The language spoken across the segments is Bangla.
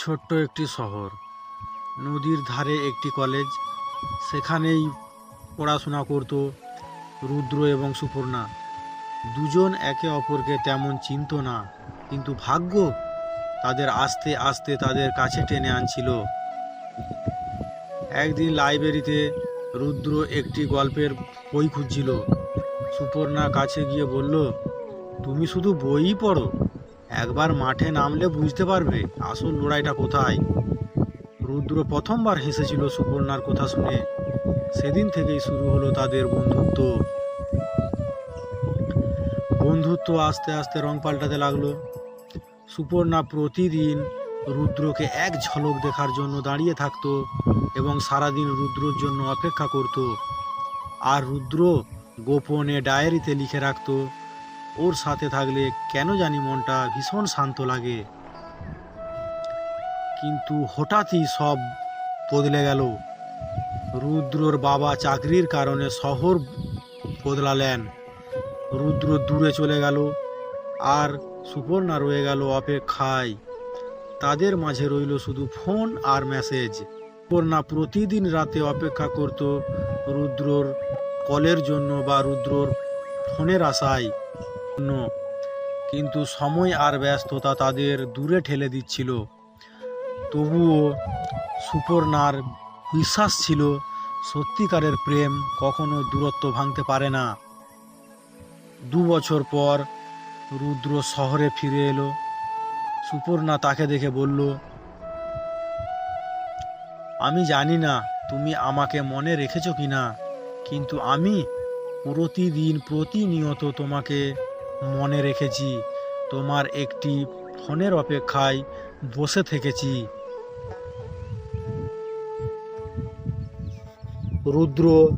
ছোট্ট একটি শহর। নদীর ধারে একটি কলেজ। সেখানেই পড়াশোনা করত রুদ্র এবং সুপর্ণা। দুজন একে অপরকে তেমন চিনত না, কিন্তু ভাগ্য তাদের আস্তে আস্তে তাদের কাছে টেনে আনছিল। একদিন লাইব্রেরিতে রুদ্র একটি গল্পের বই খুঁজছিল। সুপর্ণা কাছে গিয়ে বলল, তুমি শুধু বইই পড়ো? একবার মাঠে নামলে বুঝতে পারবে আসল লড়াইটা কোথায়। রুদ্র প্রথমবার হেসেছিল সুপর্ণার কথা শুনে। সেদিন থেকেই শুরু হলো তাদের বন্ধুত্ব। বন্ধুত্ব আস্তে আস্তে রং পাল্টাতে লাগল। সুপর্ণা প্রতিদিন রুদ্রকে এক ঝলক দেখার জন্য দাঁড়িয়ে থাকতো এবং সারাদিন রুদ্রর জন্য অপেক্ষা করত। আর রুদ্র গোপনে ডায়েরিতে লিখে রাখতো ওর সাথে থাকলে কেন জানি মনটা ভীষণ শান্ত লাগে। কিন্তু হঠাৎই সব বদলে গেল। রুদ্রর বাবা চাকরির কারণে শহর বদলালেন। রুদ্র দূরে চলে গেল আর সুপর্ণা রয়ে গেল অপেক্ষায়। তাদের মাঝে রইল শুধু ফোন আর মেসেজ। সুপর্ণা প্রতিদিন রাতে অপেক্ষা করত রুদ্রর কলের জন্য বা রুদ্রর ফোনের আশায়। কিন্তু সময় আর ব্যস্ততা তাদের দূরে ঠেলে দিচ্ছিল। তবুও সুপর্ণার বিশ্বাস ছিল, সত্যিকারের প্রেম কখনো দূরত্ব ভাঙতে পারে না। দু বছর পর রুদ্র শহরে ফিরে এলো। সুপর্ণা তাকে দেখে বলল, আমি জানি না তুমি আমাকে মনে রেখেছো কি না কিন্তু আমি প্রতিদিন প্রতিনিয়ত তোমাকে মনে রেখেছি। তোমার একটি ফোনের অপেক্ষায় বসে থেকেছি। রুদ্র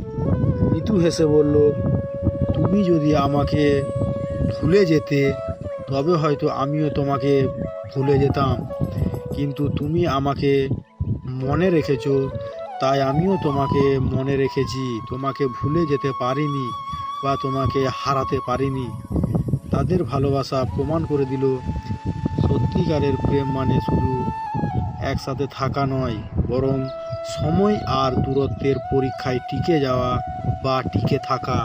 মৃদু হেসে বলল, তুমি যদি আমাকে ভুলে যেতে, তবে হয়তো আমিও তোমাকে ভুলে যেতাম। কিন্তু তুমি আমাকে মনে রেখেছ, তাই আমিও তোমাকে মনে রেখেছি। তোমাকে ভুলে যেতে পারিনি বা তোমাকে হারাতে পারিনি। তাদের ভালোবাসা প্রমাণ করে দিল, সত্যিকারের প্রেম মানে শুধু একসাথে থাকা নয়, বরং সময় আর দূরত্বের পরীক্ষায় টিকে যাওয়া বা টিকে থাকা।